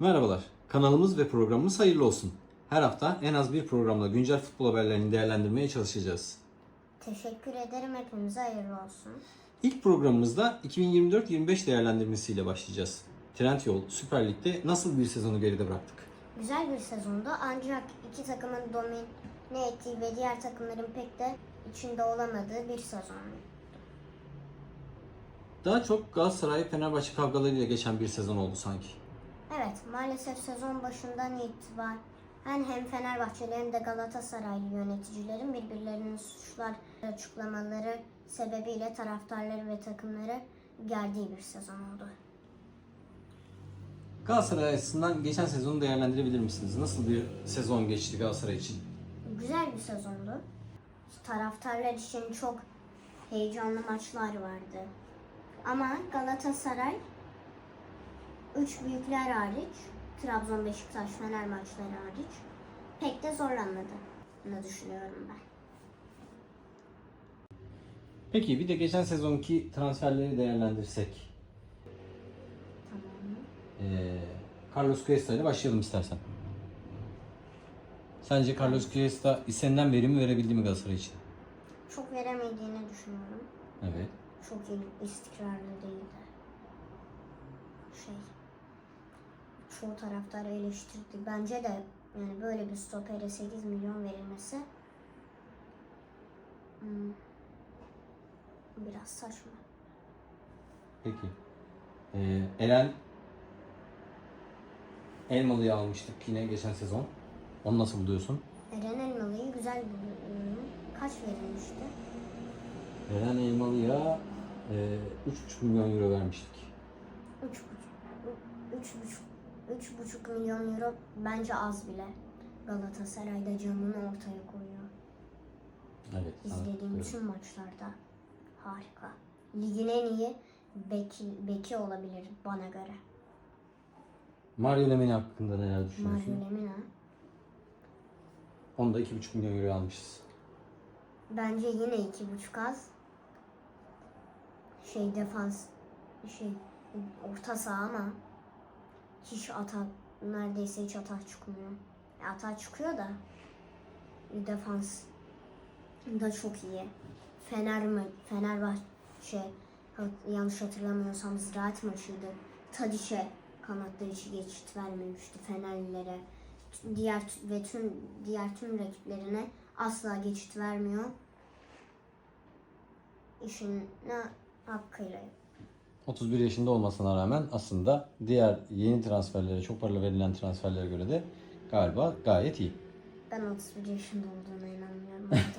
Merhabalar. Kanalımız ve programımız hayırlı olsun. Her hafta en az bir programla güncel futbol haberlerini değerlendirmeye çalışacağız. Teşekkür ederim. Hepimize hayırlı olsun. İlk programımızda 2024-25 değerlendirmesiyle başlayacağız. Trendyol Süper Lig'de nasıl bir sezonu geride bıraktık? Güzel bir sezondu ancak iki takımın domine ettiği ve diğer takımların pek de içinde olamadığı bir sezon. Daha çok Galatasaray Fenerbahçe kavgalarıyla geçen bir sezon oldu sanki. Evet, maalesef sezon başından itibaren hem Fenerbahçeli hem de Galatasaraylı yöneticilerin birbirlerinin suçlar açıklamaları sebebiyle taraftarları ve takımları gerdiği bir sezon oldu. Galatasaray açısından geçen sezonu değerlendirebilir misiniz? Nasıl bir sezon geçti Galatasaray için? Güzel bir sezondu. Taraftarlar için çok heyecanlı maçlar vardı. Ama Galatasaray üç büyükler hariç, Trabzon, Beşiktaş, Fener maçları hariç pek de zorlanmadığını düşünüyorum ben. Peki bir de geçen sezonki transferleri değerlendirsek. Tamam. Ee, Carlos Cuesta ile başlayalım istersen. Sence Carlos Cuesta istenilen verimi verebildi mi Galatasaray için? Çok veremediğini düşünüyorum. Evet. Çok iyi, istikrarlı değildi. Şey, çoğu taraftar eleştirdi. Bence de yani böyle bir stopere 8 milyon verilmesi hmm, biraz saçma. Peki. Ee, Eren Elmalı'yı almıştık yine geçen sezon. Onu nasıl buluyorsun? Eren Elmalı'yı güzel buluyorum. Kaç verilmişti? Eren Elmalı'ya e, 3,5 milyon euro vermiştik. 3,5 3,5 milyon euro bence az bile. Galatasaray'da canını ortaya koyuyor. Evet. İzlediğim tüm maçlarda harika. Ligin en iyi beki, beki olabilir bana göre. Mario Lemina hakkında neler Mario düşünüyorsun? Lemina Onu da 2,5 milyon euro almışız. bence yine iki buçuk az. Şey defans şey orta saha ama hiç atak neredeyse hiç atak çıkmıyor. Ya Atak çıkıyor da defans da çok iyi. Fener mi? Fenerbahçe yanlış hatırlamıyorsam ziraat maçıydı. Tadiç'e kanatları içi geçit vermemişti Fenerlilere. Diğer ve tüm diğer tüm rakiplerine asla geçit vermiyor. İşine hakkıyla 31 yaşında olmasına rağmen aslında diğer yeni transferlere, çok paralı verilen transferlere göre de galiba gayet iyi. ben 31 yaşında olduğuna inanmıyorum.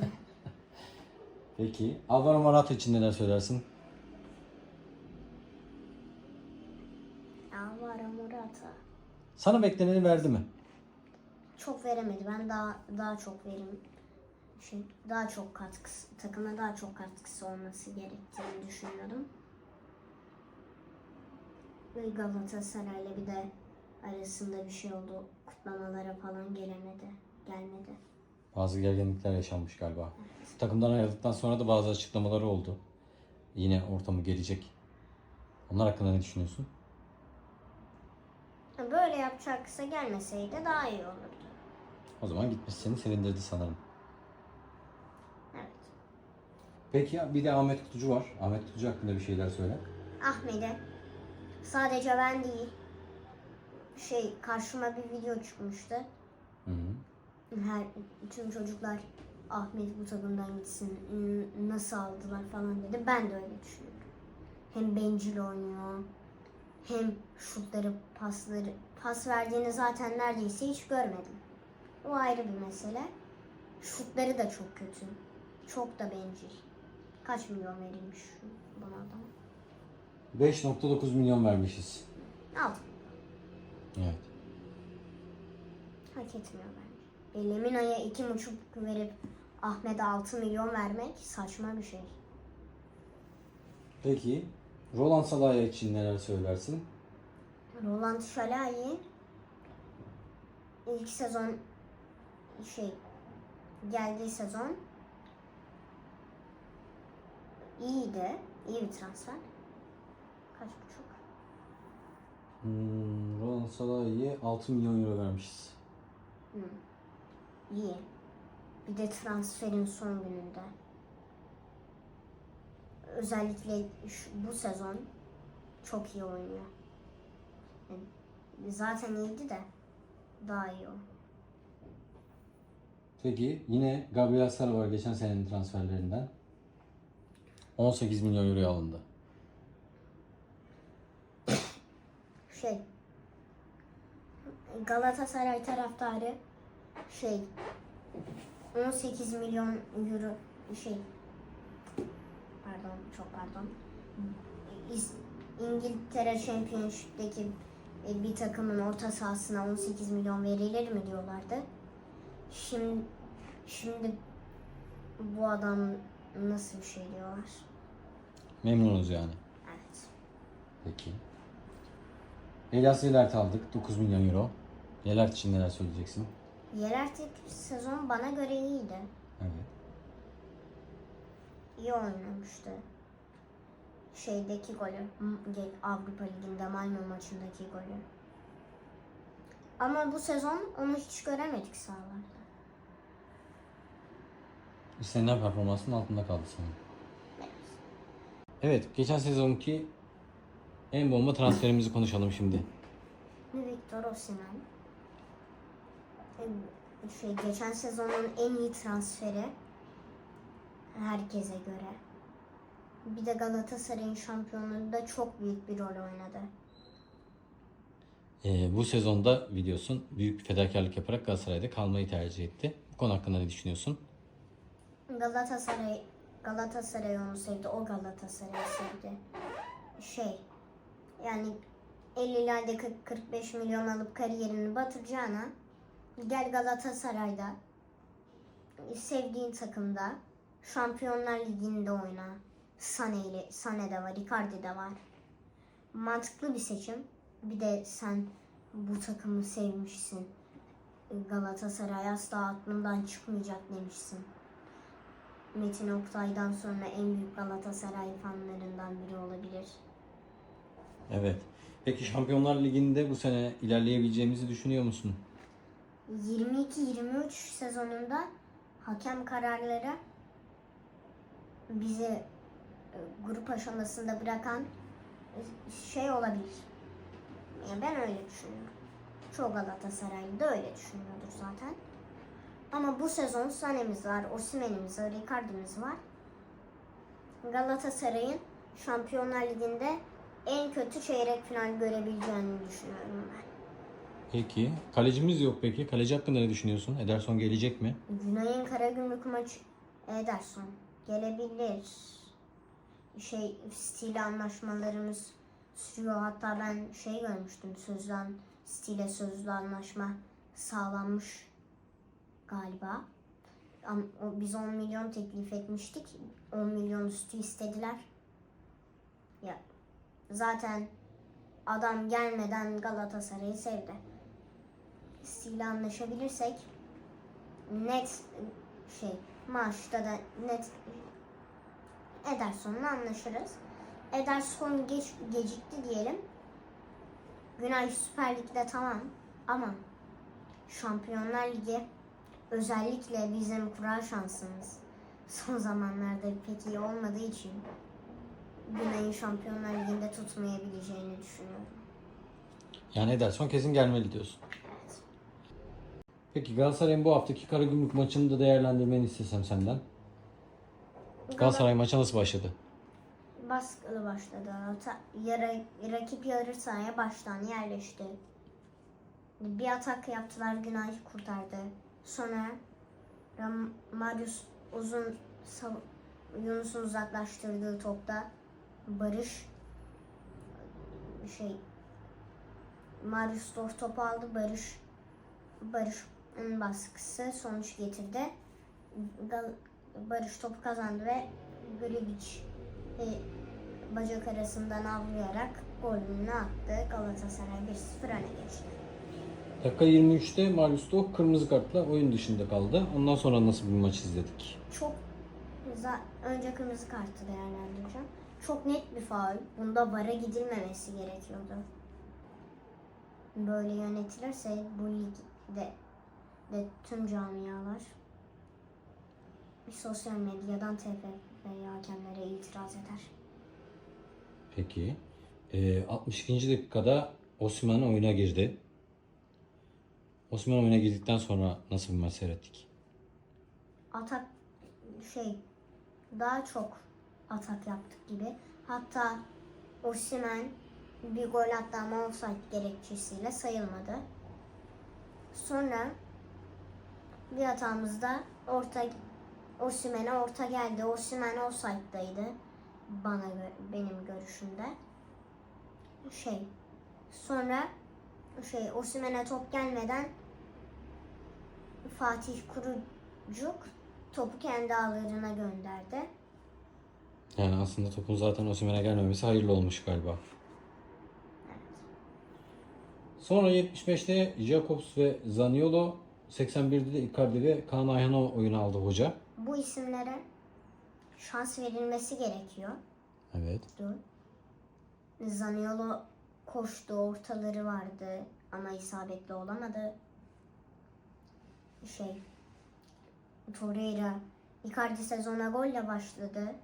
Peki Alvaro Morata için neler söylersin? Alvaro Morata Sana bekleneni verdi mi? çok veremedi. Ben daha daha çok verim şey daha çok katkısı takıma daha çok katkısı olması gerektiğini düşünüyordum. Galatasaray'la bir de arasında bir şey oldu. Kutlamalara falan gelemedi. Gelmedi. Bazı gerginlikler yaşanmış galiba. Takımdan ayrıldıktan sonra da bazı açıklamaları oldu. Yine ortamı gelecek. Onlar hakkında ne düşünüyorsun? Böyle yapacaksa gelmeseydi daha iyi olurdu. O zaman gitmiş seni sevindirdi sanırım. Evet. Peki bir de Ahmet Kutucu var. Ahmet Kutucu hakkında bir şeyler söyle. Ahmet'e sadece ben değil şey karşıma bir video çıkmıştı. Hı hı. Her tüm çocuklar Ahmet bu takımdan gitsin n- nasıl aldılar falan dedi. Ben de öyle düşünüyorum. Hem bencil oynuyor hem şutları pasları pas verdiğini zaten neredeyse hiç görmedim. O ayrı bir mesele. Şutları da çok kötü. Çok da bencil. Kaç milyon verilmiş buna adama? 5.9 milyon vermişiz. Al. Evet. Hak etmiyor bence. E, Lemina'ya iki buçuk verip Ahmet'e 6 milyon vermek saçma bir şey. Peki Roland Salah için neler söylersin? Roland Şalai ilk sezon şey geldiği sezon iyiydi. İyi bir transfer. Kaç buçuk? Hmm, Roland Salah'ı 6 milyon euro vermişiz. İyi. Bir de transferin son gününde. Özellikle şu, bu sezon çok iyi oynuyor. Yani zaten iyiydi de daha iyi o. Peki yine Gabriel Sara var geçen senenin transferlerinden. 18 milyon euroya alındı. Şey Galatasaray taraftarı şey 18 milyon euro şey pardon çok pardon İngiltere Championship'teki e, bir takımın orta sahasına 18 milyon verilir mi diyorlardı. Şimdi şimdi bu adam nasıl bir şey diyorlar. Memnunuz yani. Evet. Peki. Elias Zilert aldık 9 milyon euro. Zilert için neler söyleyeceksin? Yerertek sezon bana göre iyiydi. Evet. İyi oynamıştı. Şeydeki golü, Avrupa Ligi'nde Malmö maçındaki golü. Ama bu sezon onu hiç göremedik sahalarda. İstenilen performansın altında kaldı sanırım. Evet, geçen sezonki en bomba transferimizi konuşalım şimdi. Victor Osimhen. Şey, geçen sezonun en iyi transferi herkese göre. Bir de Galatasaray'ın şampiyonluğunda çok büyük bir rol oynadı. Ee, bu sezonda biliyorsun büyük bir fedakarlık yaparak Galatasaray'da kalmayı tercih etti. Bu konu hakkında ne düşünüyorsun? Galatasaray Galatasaray onu sevdi, o Galatasaray'ı sevdi. Şey, yani 50'lerde 40 45 milyon alıp kariyerini batıracağına gel Galatasaray'da sevdiğin takımda Şampiyonlar Ligi'nde oyna. Sane ile Sane de var, Icardi de var. Mantıklı bir seçim. Bir de sen bu takımı sevmişsin. Galatasaray asla aklımdan çıkmayacak demişsin. Metin Oktay'dan sonra en büyük Galatasaray fanlarından biri olabilir. Evet. Peki Şampiyonlar Ligi'nde bu sene ilerleyebileceğimizi düşünüyor musun? 22-23 sezonunda hakem kararları bizi e, grup aşamasında bırakan e, şey olabilir. Yani ben öyle düşünüyorum. Çoğu Galatasaraylı da öyle düşünüyordur zaten. Ama bu sezon Sané'miz var, Osimhen'imiz var, Icardi'miz var. Galatasaray'ın Şampiyonlar Ligi'nde en kötü çeyrek final görebileceğini düşünüyorum ben. Peki. Kalecimiz yok peki. Kaleci hakkında ne düşünüyorsun? Ederson gelecek mi? Günay'ın Karagümrük maçı Ederson gelebilir. Şey stile anlaşmalarımız sürüyor. Hatta ben şey görmüştüm sözden stile sözlü anlaşma sağlanmış galiba. Biz 10 milyon teklif etmiştik. 10 milyon üstü istediler. Ya zaten adam gelmeden Galatasaray'ı sevdi. Stile anlaşabilirsek net şey maaşta da net Ederson'la anlaşırız. Ederson geç, gecikti diyelim. Günay Süper Lig'de tamam ama Şampiyonlar Ligi özellikle bizim kura şansımız son zamanlarda pek iyi olmadığı için Günay'ın Şampiyonlar Ligi'nde tutmayabileceğini düşünüyorum. Yani Ederson kesin gelmeli diyorsun. Evet. Peki Galatasaray'ın bu haftaki Karagümrük maçını da değerlendirmeni istesem senden. Galatasaray maça nasıl başladı? baskılı başladı. Ta- Yara, rakip yarı sahaya baştan yerleşti. Bir atak yaptılar. Günay kurtardı. Sonra Marius uzun Yunus'un uzaklaştırdığı topta Barış şey Marius Dorf topu aldı. Barış Barış'ın baskısı sonuç getirdi. Gal- Barış topu kazandı ve Gribic e, bacak arasından avlayarak golünü attı. Galatasaray 1-0 öne geçti. Dakika 23'te Marius Doğuk kırmızı kartla oyun dışında kaldı. Ondan sonra nasıl bir maç izledik? Çok önce kırmızı kartı değerlendireceğim. Çok net bir faul. Bunda VAR'a gidilmemesi gerekiyordu. böyle yönetilirse bu ligde de tüm camialar sosyal medyadan TFF ve hakemlere itiraz eder. Peki. Ee, 62. dakikada Osimhen oyuna girdi. Osimhen oyuna girdikten sonra nasıl bir maç seyrettik? Atak şey daha çok atak yaptık gibi. Hatta Osimhen bir gol attı ama offside gerekçesiyle sayılmadı. Sonra bir hatamızda orta Osimhen'e orta geldi. Osimhen offside'daydı bana benim görüşümde. Şey sonra şey Osimhen'e top gelmeden Fatih Kurucuk topu kendi ağlarına gönderdi. Yani aslında topun zaten Osimhen'e gelmemesi hayırlı olmuş galiba. Sonra 75'te Jacobs ve Zaniolo, 81'de de Icardi ve Kaan Ayhan'ı oyuna aldı hoca. Bu isimlere şans verilmesi gerekiyor. Evet. Zaniolo koştu, ortaları vardı ama isabetli olamadı. Şey, Torreira, Icardi sezona golle başladı.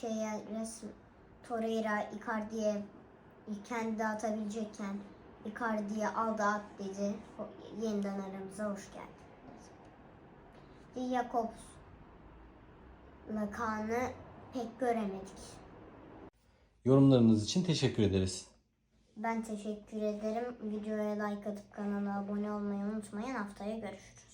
Şeye resm Torreira Icardi'ye kendi atabilecekken Icardi'ye aldı at dedi. O- Yeniden aramıza hoş geldin. Jakobs Lakan'ı pek göremedik. Yorumlarınız için teşekkür ederiz. Ben teşekkür ederim. Videoya like atıp kanala abone olmayı unutmayın. Haftaya görüşürüz.